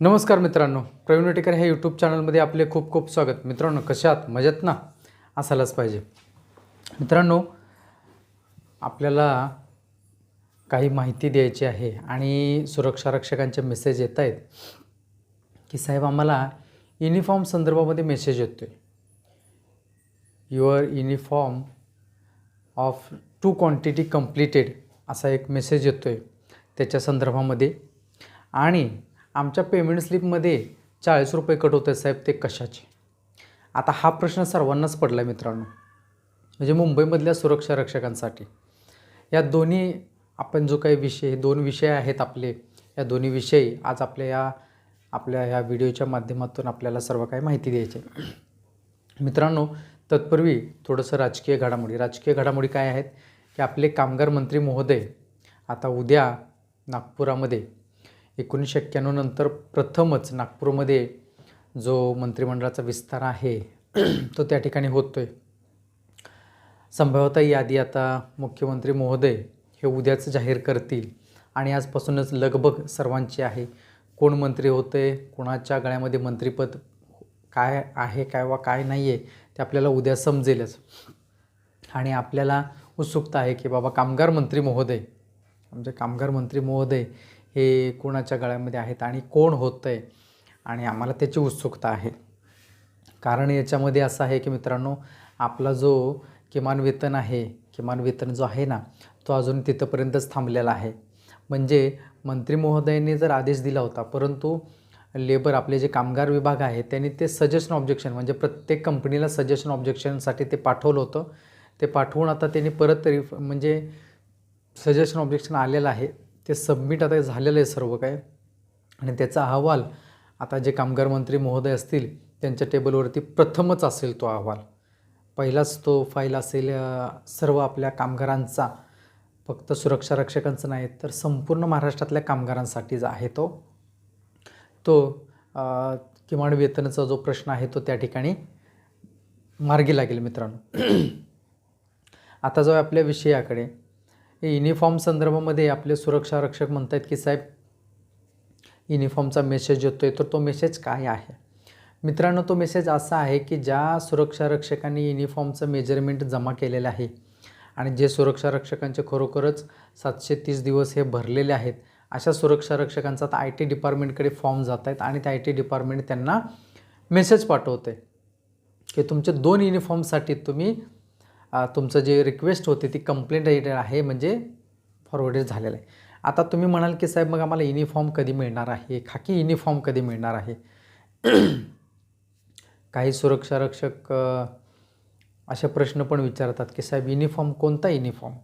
नमस्कार मित्रांनो प्रवीण वेटेकर ह्या यूट्यूब चॅनलमध्ये आपले खूप खूप स्वागत. मित्रांनो कशात मजेत ना? असायलाच पाहिजे. मित्रांनो आपल्याला काही माहिती द्यायची आहे आणि सुरक्षा रक्षकांचे मेसेज येत आहेत की साहेब आम्हाला युनिफॉर्म संदर्भामध्ये मेसेज येतो आहे your uniform of to quantity completed असा एक मेसेज येतो आहे त्याच्या संदर्भामध्ये. आणि आमच्या पेमेंट स्लिपमध्ये चाळीस रुपये कट होते साहेब ते कशाचे? आता हा प्रश्न सर्वांनाच पडला आहे मित्रांनो. म्हणजे मुंबईमधल्या सुरक्षा रक्षकांसाठी. या दोन्ही आपण जो काही विषय हे दोन विषय आहेत आपले या दोन्ही विषयी आज आपल्या या आपल्या ह्या व्हिडिओच्या माध्यमातून आपल्याला सर्व काही माहिती द्यायची मित्रांनो तत्पूर्वी थोडंसं राजकीय घडामोडी. राजकीय घडामोडी काय आहेत? की आपले कामगार मंत्री महोदय आता उद्या नागपुरामध्ये एकोणीसशे एक्क्याण्णव नंतर प्रथमच नागपूरमध्ये जो मंत्रिमंडळाचा विस्तार आहे तो त्या ठिकाणी होतो आहे संभवतः यादी आता मुख्यमंत्री महोदय हे उद्याच जाहीर करतील आणि आजपासूनच लगबग सर्वांची आहे. कोण मंत्री होते कोणाच्या गळ्यामध्ये मंत्रिपद काय आहे काय वा काय नाही आहे ते आपल्याला उद्या समजेलच. आणि आपल्याला उत्सुकता आहे की बाबा कामगार मंत्री महोदय म्हणजे कामगार मंत्री महोदय हे कोणाच्या गळ्यामध्ये आहेत आणि कोण होतं आहे आणि आम्हाला त्याची उत्सुकता आहे. कारण याच्यामध्ये असं आहे की मित्रांनो आपला जो किमान वेतन आहे किमान वेतन जो आहे ना तो अजून तिथंपर्यंतच थांबलेला आहे. म्हणजे मंत्री महोदयांनी जर आदेश दिला होता परंतु लेबर आपले जे कामगार विभाग आहे त्यांनी ते सजेशन ऑब्जेक्शन म्हणजे प्रत्येक कंपनीला सजेशन ऑब्जेक्शनसाठी ते पाठवलं होतं. ते पाठवून आता त्यांनी परत तरी म्हणजे सजेशन ऑब्जेक्शन आलेलं आहे. ते सबमिट आता झालेलं आहे सर्व काय. आणि त्याचा अहवाल आता जे कामगार मंत्री महोदय असतील त्यांच्या टेबलवरती प्रथमच असेल तो अहवाल. पहिलाच तो फाईल असेल सर्व आपल्या कामगारांचा. फक्त सुरक्षा रक्षकांचं नाही तर संपूर्ण महाराष्ट्रातल्या कामगारांसाठीच आहे तो तो किमान वेतनाचा जो प्रश्न आहे तो त्या ठिकाणी मार्गी लागेल मित्रांनो. आता जो आपल्या विषयाकडे. युनिफॉर्म संदर्भामध्ये आपले सुरक्षा रक्षक म्हणत आहेत की साहेब युनिफॉर्मचा मेसेज येतो आहे तर तो मेसेज काय आहे? मित्रांनो तो मेसेज असा आहे की ज्या सुरक्षा रक्षकांनी युनिफॉर्मचं मेजरमेंट जमा केलेलं आहे आणि जे सुरक्षा रक्षकांचे खरोखरच सातशे तीस दिवस हे भरलेले आहेत अशा सुरक्षा रक्षकांचा आता आय टी डिपार्टमेंटकडे फॉर्म जात आहेत आणि त्या आय टी डिपार्टमेंट त्यांना मेसेज पाठवते की तुमचे दोन युनिफॉर्मसाठी तुम्ही तुमचं जे रिक्वेस्ट होती ती कंप्लेंट आहे म्हणजे फॉरवर्डेड झालेलं आहे. आता तुम्ही म्हणाल की साहेब मग आम्हाला युनिफॉर्म कधी मिळणार आहे? खाकी युनिफॉर्म कधी मिळणार आहे? काही सुरक्षा रक्षक असे प्रश्न पण विचारतात की साहेब युनिफॉर्म कोणता युनिफॉर्म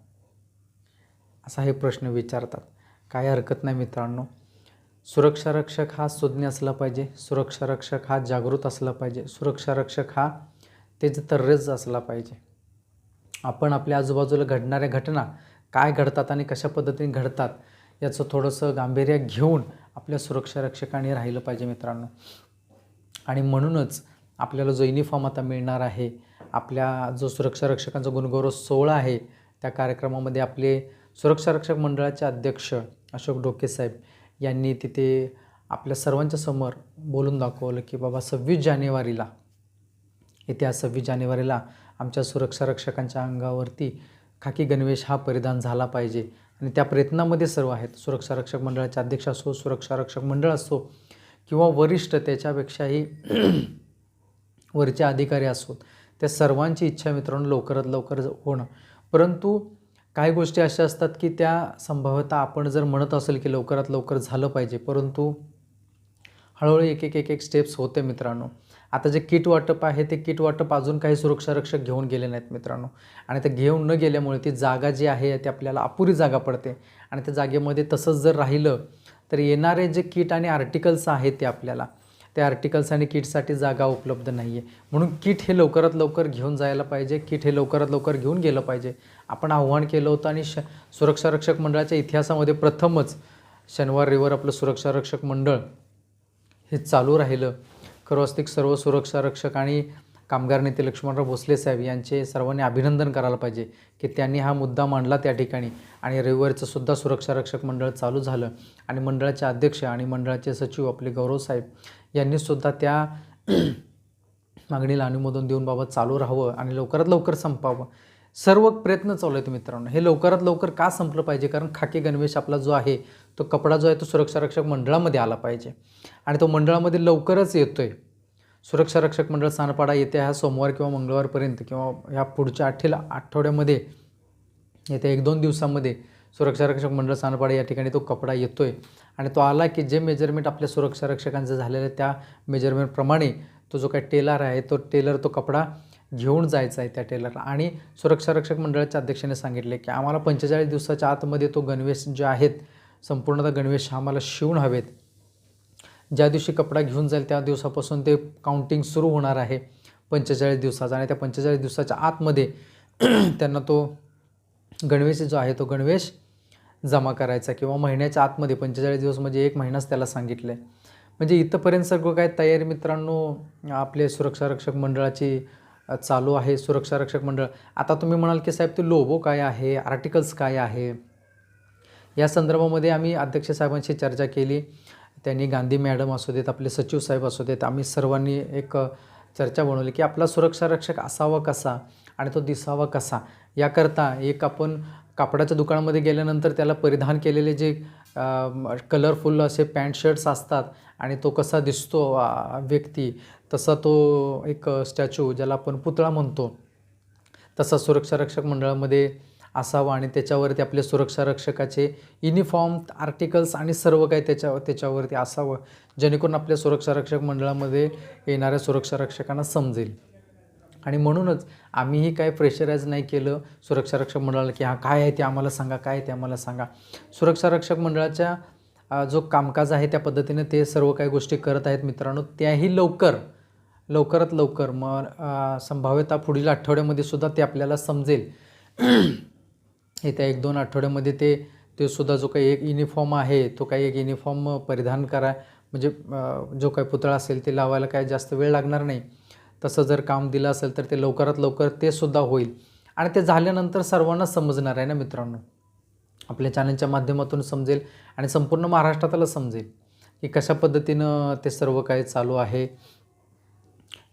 असा हे प्रश्न विचारतात. काय हरकत नाही मित्रांनो. सुरक्षा रक्षक हा सुज्ञ असला पाहिजे. सुरक्षा रक्षक हा जागृत असला पाहिजे. सुरक्षा रक्षक हा तेज तर्रेज असला पाहिजे. आपण आपल्या आजूबाजूला घडणाऱ्या घटना काय घडतात आणि कशा पद्धतीने घडतात याचं थोडंसं गांभीर्य घेऊन आपल्या सुरक्षा रक्षकांनी राहिलं पाहिजे मित्रांनो. आणि म्हणूनच आपल्याला जो युनिफॉर्म आता मिळणार आहे आपल्या जो सुरक्षा रक्षकांचा गुणगौरव सोहळा आहे त्या कार्यक्रमामध्ये आपले सुरक्षा रक्षक मंडळाचे अध्यक्ष अशोक डोके साहेब यांनी तिथे आपल्या सर्वांच्या समोर बोलून दाखवलं की बाबा सव्वीस जानेवारीला येत्या सव्वीस जानेवारीला आमच्या सुरक्षा रक्षकांच्या अंगावरती खाकी गणवेश हा परिधान झाला पाहिजे. आणि त्या प्रयत्नामध्ये सर्व आहेत. सुरक्षा रक्षक मंडळाचे अध्यक्ष असो सुरक्षा रक्षक मंडळ असो किंवा वरिष्ठ त्याच्यापेक्षाही वरचे अधिकारी असोत त्या सर्वांची इच्छा मित्रांनो लवकरात लवकर होणं. परंतु काही गोष्टी अशा असतात की त्या संभवतः आपण जर म्हणत असेल की लवकरात लवकर झालं पाहिजे परंतु हळूहळू एक एक एक एक स्टेप्स होते मित्रांनो. आता जे किट वाटप आहे ते किट वाटप अजून काही सुरक्षारक्षक घेऊन गेले नाहीत मित्रांनो. आणि ते घेऊन न गेल्यामुळे ती जागा जी आहे ती आपल्याला अपुरी जागा पडते. आणि त्या जागेमध्ये तसंच जर राहिलं तर येणारे जे किट आणि आर्टिकल्स आहेत ते आपल्याला त्या आर्टिकल्स आणि किटसाठी जागा उपलब्ध नाही आहे म्हणून किट हे लवकरात लवकर घेऊन जायला पाहिजे किट हे लवकरात लवकर घेऊन गेलं पाहिजे. आपण आव्हान केलं होतं आणि श सुरक्षारक्षक मंडळाच्या इतिहासामध्ये प्रथमच शनिवार रविवार आपलं सुरक्षारक्षक मंडळ हे चालू राहिलं. खरोस्तिक सर्व सुरक्षा रक्षक आणि कामगार नेते लक्ष्मणराव भोसले साहेब यांचे सर्वांनी अभिनंदन करायला पाहिजे की त्यांनी हा मुद्दा मांडला त्या ठिकाणी. आणि रविवारचं सुद्धा सुरक्षा रक्षक मंडळ चालू झालं. आणि मंडळाचे अध्यक्ष आणि मंडळाचे सचिव आपले गौरव साहेब यांनीसुद्धा त्या मागणीला अनुमोदन देऊन बाबा चालू राहावं आणि लवकरात लवकर संपावं. सर्व प्रयत्न चालू आहेत मित्रांनो. हे लवकरात लवकर का संपलं पाहिजे? कारण खाकी गणवेश आपला जो आहे तो कपडा जो आहे तो सुरक्षा रक्षक मंडळामध्ये आला पाहिजे. आणि तो मंडळामध्ये लवकरच येतो आहे सुरक्षा रक्षक मंडळ सानपाडा येत्या ह्या सोमवार किंवा मंगळवारपर्यंत किंवा ह्या पुढच्या आठवड्या आठवड्यामध्ये येत्या एक दोन दिवसामध्ये सुरक्षा रक्षक मंडळ सानपाडा या ठिकाणी तो कपडा येतो आहे आणि तो आला की जे मेजरमेंट आपल्या सुरक्षा रक्षकांचं झालेलं आहे त्या मेजरमेंटप्रमाणे तो जो काही टेलर आहे तो टेलर तो कपडा घेऊन जायचा आहे त्या टेलरला. आणि सुरक्षा रक्षक मंडळाच्या अध्यक्षाने सांगितले की आम्हाला पंचेचाळीस दिवसाच्या आतमध्ये तो गणवेश जे आहेत संपूर्णतः गणवेश आम्हाला शिवून हवेत. ज्या दिवशी कपडा घेऊन जाईल त्या दिवसापासून ते काउंटिंग सुरू होणार आहे पंचेचाळीस दिवसाचा. आणि त्या पंचेचाळीस दिवसाच्या आतमध्ये त्यांना तो गणवेश जो आहे तो गणवेश जमा करायचा किंवा महिन्याच्या आतमध्ये पंचेचाळीस दिवस म्हणजे एक महिनाच त्याला सांगितलं आहे म्हणजे इथंपर्यंत सगळं काय तयारी मित्रांनो आपले सुरक्षा रक्षक मंडळाची चालू आहे सुरक्षा रक्षक मंडळ. आता तुम्ही म्हणाल की साहेब ते लोबो काय आहे? आर्टिकल्स काय आहे? या संदर्भामध्ये आम्ही अध्यक्ष साहेबांशी चर्चा केली. त्यांनी गांधी मॅडम असू देत आपले सचिव साहेब असू देत आम्ही सर्वांनी एक चर्चा बनवली की आपला सुरक्षा रक्षक असावा कसा आणि तो दिसावा कसा? याकरता एक आपण कापडाच्या दुकानामध्ये गेल्यानंतर त्याला परिधान केलेले जे कलरफुल असे पॅन्ट शर्ट्स असतात आणि तो कसा दिसतो व्यक्ती? तसा तो एक स्टॅच्यू ज्याला आपण पुतळा म्हणतो. तसा सुरक्षा रक्षक मंडळामध्ये असावा आणि त्याच्यावरती आपले सुरक्षा रक्षकाचे युनिफॉर्म आर्टिकल्स आणि सर्व काही त्याच्या त्याच्यावरती असावं जेणेकरून आपल्या सुरक्षा रक्षक मंडळामध्ये येणाऱ्या सुरक्षा रक्षकांना समजेल. आणि म्हणूनच आम्हीही काय प्रेशराईज नाही केलं सुरक्षा रक्षक मंडळाला की हा काय आहे ते आम्हाला सांगा काय आहे ते आम्हाला सांगा. सुरक्षा रक्षक मंडळाच्या जो कामकाज आहे त्या पद्धतीने ते सर्व काही गोष्टी करत आहेत मित्रांनो. त्याही लवकर लवकरात लवकर मग संभाव्यता पुढील आठवड्यामध्ये सुद्धा ते आपल्याला समजेल. येत्या एक दोन आठवड्यामध्ये ते ते सुद्धा जो काही एक युनिफॉर्म आहे तो काही एक युनिफॉर्म परिधान करा. म्हणजे जो काही पुतळा असेल ते लावायला काय जास्त वेळ लागणार नाही. तसं जर काम दिलं असेल तर ते लवकरात लवकर ते सुद्धा होईल. आणि ते झाल्यानंतर सर्वांना समजणार आहे ना मित्रांनो. आपल्या चॅनलच्या माध्यमातून समजेल आणि संपूर्ण महाराष्ट्रातला समजेल की कशा पद्धतीनं ते सर्व काही चालू आहे.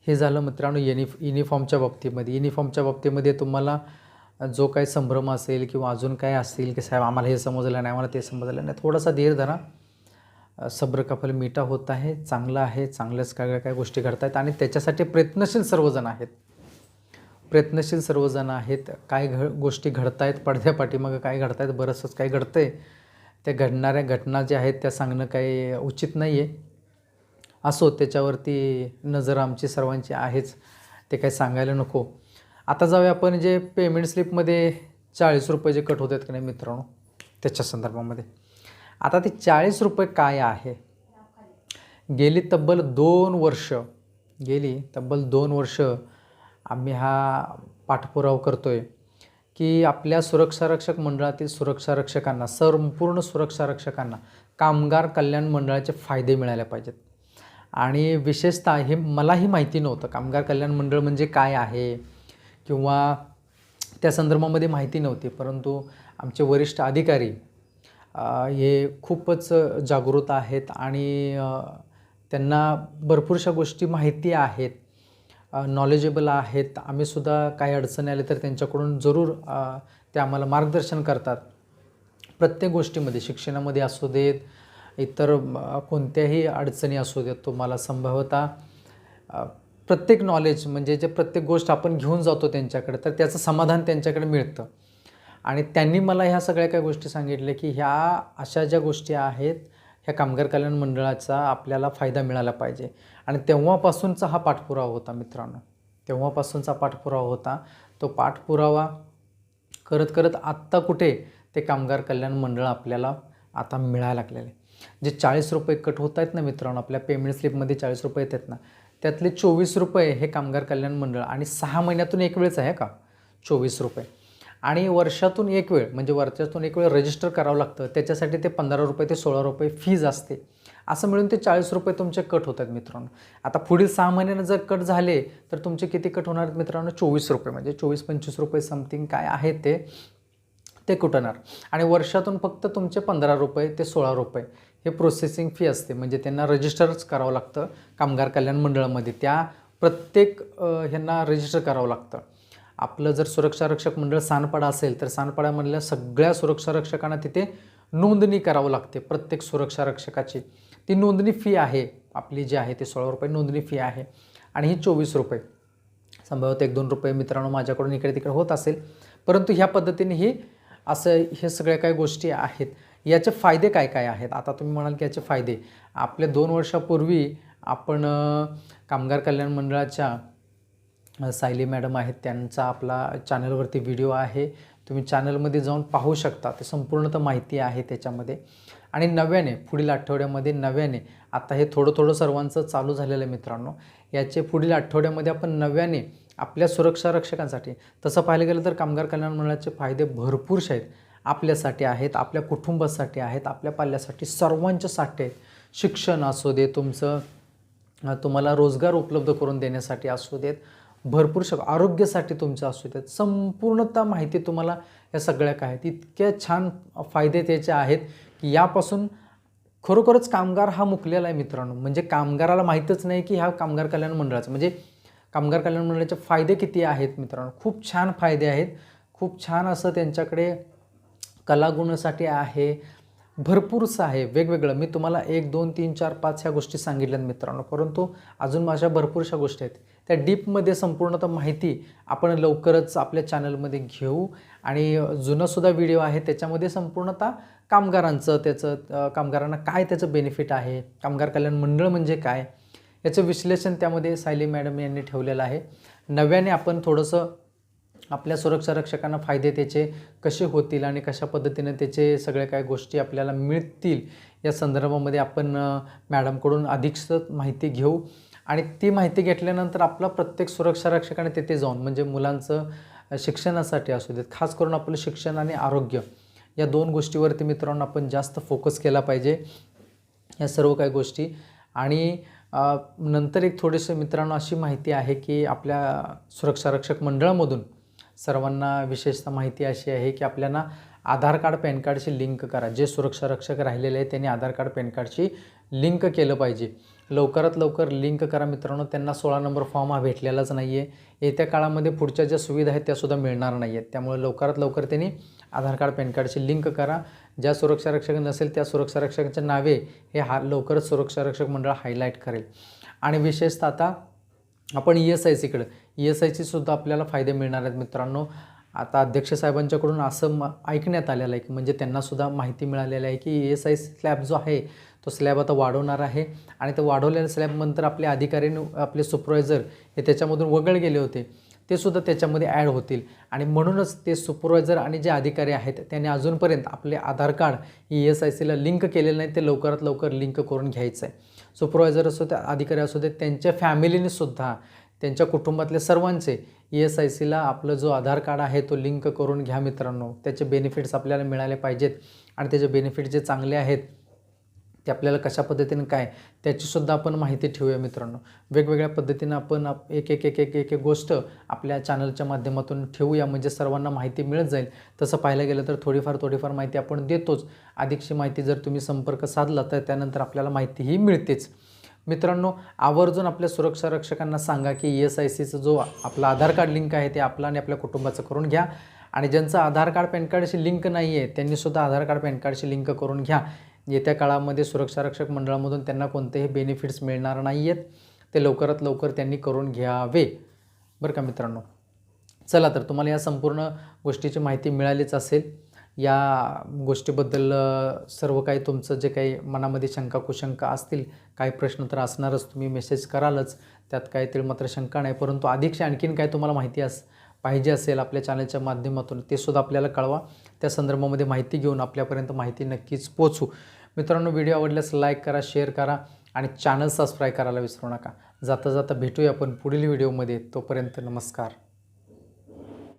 हे झालं मित्रांनो युनिफ युनिफॉर्मच्या बाबतीमध्ये. युनिफॉर्मच्या बाबतीमध्ये तुम्हाला जो काही संभ्रम असेल किंवा अजून काय असेल की साहेब आम्हाला हे समजलं नाही आम्हाला ते समजलं नाही थोडासा धीर धरा. सब्र का फल मीठा होत आहे चांगलं आहे चांगल्याच काय काय गोष्टी घडत आहेत आणि त्याच्यासाठी प्रयत्नशील सर्वजण आहेत. प्रयत्नशील सर्वजण आहेत. काय घ गोष्टी घडत आहेत पडद्या पाठीमागं काय घडत आहेत बरंचसंच काय घडतं आहे त्या घडणाऱ्या घटना ज्या आहेत त्या सांगणं काही उचित नाही आहे असो त्याच्यावरती नजर आमची सर्वांची आहेच ते काही सांगायला नको. आता जाऊया आपण जे पेमेंट स्लिपमध्ये चाळीस रुपये जे कट होत आहेत की नाही मित्रांनो त्याच्या संदर्भामध्ये. आता ते चाळीस रुपये काय आहे? गेली तब्बल दोन वर्ष गेली तब्बल दोन वर्ष आम्ही हा पाठपुरावा करतो आहे की आपल्या सुरक्षा रक्षक मंडळातील सुरक्षा रक्षकांना संपूर्ण सुरक्षा रक्षकांना कामगार कल्याण मंडळाचे फायदे मिळाले पाहिजेत. आणि विशेषतः हे मलाही माहिती नव्हतं. कामगार कल्याण मंडळ म्हणजे काय आहे? किंवा त्या संदर्भामध्ये माहिती नव्हती. परंतु आमचे वरिष्ठ अधिकारी हे खूपच जागृत आहेत आणि त्यांना भरपूरशा गोष्टी माहिती आहेत. नॉलेजेबल आहेत. आम्हीसुद्धा काही अडचणी आले तर त्यांच्याकडून जरूर ते आम्हाला मार्गदर्शन करतात. प्रत्येक गोष्टीमध्ये शिक्षणामध्ये असू देत इतर कोणत्याही अडचणी असू देत तुम्हाला संभवतः प्रत्येक नॉलेज म्हणजे जे प्रत्येक गोष्ट आपण घेऊन जातो त्यांच्याकडे तर त्याचं समाधान त्यांच्याकडे मिळतं. आणि त्यांनी मला ह्या सगळ्या काही गोष्टी सांगितल्या की ह्या अशा ज्या गोष्टी आहेत ह्या कामगार कल्याण मंडळाचा आपल्याला फायदा मिळाला पाहिजे. आणि तेव्हापासूनचा हा पाठपुरावा होता मित्रांनो. तेव्हापासूनचा पाठपुरावा होता. तो पाठपुरावा करत करत आत्ता कुठे ते कामगार कल्याण मंडळ आपल्याला आता मिळायला लागलेले जे चाळीस रुपये कट होत आहेत ना मित्रांनो आपल्या पेमेंट स्लिपमध्ये चाळीस रुपये येतात ना त्यातले चोवीस रुपये हे कामगार कल्याण मंडळ आणि सहा महिन्यातून एक वेळच आहे का? चोवीस रुपये. आणि वर्षातून एक वेळ म्हणजे वर्षातून एक वेळ रजिस्टर करावं लागतं त्याच्यासाठी ते पंधरा रुपये ते सोळा रुपये फीज असते. असं मिळून ते चाळीस रुपये तुमचे कट होत आहेत मित्रांनो. आता पुढील सहा महिन्यानं जर कट झाले तर तुमचे किती कट होणार आहेत मित्रांनो? चोवीस रुपये म्हणजे चोवीस पंचवीस रुपये समथिंग काय आहे ते ते कुटणार आणि वर्षातून फक्त तुमचे पंधरा रुपये ते सोळा रुपये. हे प्रोसेसिंग फी असते. म्हणजे त्यांना रजिस्टरच करावं लागतं. कामगार कल्याण मंडळामध्ये त्या प्रत्येक ह्यांना रजिस्टर करावं लागतं. आपलं जर सुरक्षा रक्षक मंडळ सानपाडा असेल तर सानपाड्यामधल्या सगळ्या सुरक्षा रक्षकांना तिथे नोंदणी करावं लागते. प्रत्येक सुरक्षा रक्षकाची ती नोंदणी फी आहे. आपली जी आहे ती सोळा रुपये नोंदणी फी आहे. आणि ही चोवीस रुपये. संभवत एक दोन रुपये मित्रांनो माझ्याकडून इकडे तिकडे होत असेल. परंतु ह्या पद्धतीने ही असं हे सगळ्या काही गोष्टी आहेत. याचे फायदे काय काय आहेत? आता तुम्ही म्हणाल की याचे फायदे. आपल्या दोन वर्षापूर्वी आपण कामगार कल्याण मंडळाच्या सायली मॅडम आहेत. त्यांचा आपला चॅनलवरती व्हिडिओ आहे. तुम्ही चॅनलमध्ये जाऊन पाहू शकता. ते संपूर्णतः माहिती आहे त्याच्यामध्ये. आणि नव्याने पुढील आठवड्यामध्ये नव्याने आता हे थोडं थोडं सर्वांचं चालू झालेलं आहे मित्रांनो याचे पुढील आठवड्यामध्ये आपण नव्याने आपल्या सुरक्षा रक्षकांसाठी तसं पाहायला गेलं तर कामगार कल्याण मंडळाचे फायदे भरपूरसे आहेत. आपल्यासाठी आहेत आपल्या कुटुंबासाठी आहेत आपल्या पाल्यासाठी सर्वांच्यासाठी आहेत. शिक्षण असू दे तुमचं तुम्हाला रोजगार उपलब्ध करून देण्यासाठी असू देत भरपूर शक आरोग्यासाठी तुमचं असू देत संपूर्णतः माहिती तुम्हाला या सगळ्या काय आहेत. इतक्या छान फायदे त्याचे आहेत की यापासून खरोखरच कामगार हा मुकलेला आहे मित्रांनो. म्हणजे कामगाराला माहीतच नाही की ह्या कामगार कल्याण मंडळाचं. म्हणजे कामगार कल्याण मंडळाचे फायदे किती आहेत मित्रांनो? खूप छान फायदे आहेत. खूप छान असं त्यांच्याकडे कलागुणासाठी आहे. भरपूरसं आहे. वेगवेगळं. मी तुम्हाला एक दोन तीन चार पाच ह्या गोष्टी सांगितल्यात मित्रांनो. परंतु अजून माझ्या भरपूरशा गोष्टी आहेत. त्या डीपमध्ये संपूर्णतः माहिती आपण लवकरच आपल्या चॅनलमध्ये घेऊ. आणि जुनंसुद्धा व्हिडिओ आहे. त्याच्यामध्ये संपूर्णतः कामगारांचं त्याचं कामगारांना काय त्याचं बेनिफिट आहे? कामगार कल्याण मंडळ म्हणजे काय? याचं विश्लेषण त्यामध्ये सायली मॅडम यांनी ठेवलेलं आहे. नव्याने आपण थोडंसं आपल्या सुरक्षा रक्षकांना फायदे त्याचे कसे होतील आणि कशा पद्धतीने त्याचे सगळ्या काय गोष्टी आपल्याला मिळतील या संदर्भामध्ये आपण मॅडमकडून अधिकच माहिती घेऊ. आणि ती माहिती घेतल्यानंतर आपला प्रत्येक सुरक्षा रक्षकाने तिथे जाऊन म्हणजे मुलांचं शिक्षणासाठी असू देत खास करून आपलं शिक्षण आणि आरोग्य या दोन गोष्टीवरती मित्रांनो आपण जास्त फोकस केला पाहिजे. या सर्व काही गोष्टी. आणि नंतर एक थोडीशी मित्रांनो अशी माहिती आहे की आपल्या सुरक्षा रक्षक मंडळामधून सर्वांना विशेषतः माहिती अशी आहे की आपल्याला आधार कार्ड पॅन कार्डशी लिंक करा. जे सुरक्षा रक्षक राहिलेले आहेत त्यांनी आधार कार्ड पॅन कार्डशी लिंक केलं पाहिजे. लवकरात लवकर लिंक करा मित्रांनो. त्यांना सोळा नंबर फॉर्म हा भेटलेलाच नाही आहे येत्या काळामध्ये पुढच्या ज्या सुविधा आहेत त्यासुद्धा मिळणार नाही आहेत त्यामुळे लवकरात लवकर त्यांनी आधार कार्ड पॅन कार्डशी लिंक करा. ज्या सुरक्षा रक्षक नसेल त्या सुरक्षा रक्षकांचे नावे हे हा लवकरच सुरक्षा रक्षक मंडळ हायलाईट करेल. आणि विशेषतः आता आपण ई एस आय सीकडं ई एस आयचीसुद्धा आपल्याला फायदे मिळणार आहेत मित्रांनो. आता अध्यक्ष साहेबांच्याकडून असं म ऐकण्यात आलेलं आहे की म्हणजे त्यांनासुद्धा माहिती मिळालेली आहे की ई एस आय स्लॅब जो आहे तो स्लॅब आता वाढवणार आहे. आणि ते वाढवलेल्या स्लॅबनंतर आपले अधिकारी आपले सुपरवायझर हे त्याच्यामधून वगळ गेले होते. ते सुद्धा त्याच्यामध्ये ॲड होतील. आणि म्हणूनच ते सुपरवायझर आणि जे अधिकारी आहेत त्यांनी अजूनपर्यंत आपले Aadhaar card E S I सीला लिंक केलेलं नाही ते लवकरात लवकर लिंक करून घ्यायचं आहे सुपरवायझर असो त्या अधिकारी असो ते त्यांच्या फॅमिलीने सुद्धा त्यांच्या कुटुंबातले सर्वांचे ई एस आय सीला आपलं जो आधार कार्ड आहे तो लिंक करून घ्या मित्रांनो. त्याचे बेनिफिट्स आपल्याला मिळाले पाहिजेत आणि त्याचे बेनिफिट जे चांगले आहेत ते आपल्याला कशा पद्धतीने काय त्याचीसुद्धा आपण माहिती ठेवूया मित्रांनो. वेगवेगळ्या पद्धतीनं आपण आप- एक एक एक एक एक एक गोष्ट आपल्या चॅनलच्या माध्यमातून ठेवूया म्हणजे सर्वांना माहिती मिळत जाईल. तसं पाहायला गेलं तर थोडीफार थोडीफार माहिती आपण देतोच. अधिकची माहिती जर तुम्ही संपर्क साधला तर त्यानंतर आपल्याला माहितीही मिळतेच. मित्रांनो आवर्जून आपल्या सुरक्षा रक्षकांना सांगा की ई एस आय सीचं जो आपला आधार कार्ड लिंक आहे ते आपलं आणि आपल्या कुटुंबाचं करून घ्या. आणि ज्यांचं आधार कार्ड पॅन कार्डशी लिंक नाही आहे त्यांनीसुद्धा आधार कार्ड पॅन कार्डशी लिंक करून घ्या. येत्या काळामध्ये सुरक्षारक्षक मंडळामधून त्यांना कोणतेही बेनिफिट्स मिळणार नाही आहेत ते लवकरात लवकर त्यांनी करून घ्यावे. बरं का मित्रांनो? चला तर तुम्हाला या संपूर्ण गोष्टीची माहिती मिळालीच असेल. या गोष्टीबद्दल सर्व काही तुमचं जे काही मनामध्ये शंका कुशंका असतील काही प्रश्न तर असणारच. तुम्ही मेसेज करालच. त्यात काही तिळ मात्र शंका नाही. परंतु अधिकशी आणखीन काय तुम्हाला माहिती अस पाहिजे असेल आपल्या चॅनलच्या माध्यमातून ते सुद्धा आपल्याला कळवा. त्या संदर्भामध्ये माहिती घेऊन आपल्यापर्यंत माहिती नक्कीच पोचू मित्रांनो व्हिडिओ आवडल्यास लाईक करा शेअर करा आणि चॅनल सबस्क्राईब करायला विसरू नका. जाता जाता भेटूया आपण पुढील व्हिडिओमध्ये तोपर्यंत नमस्कार.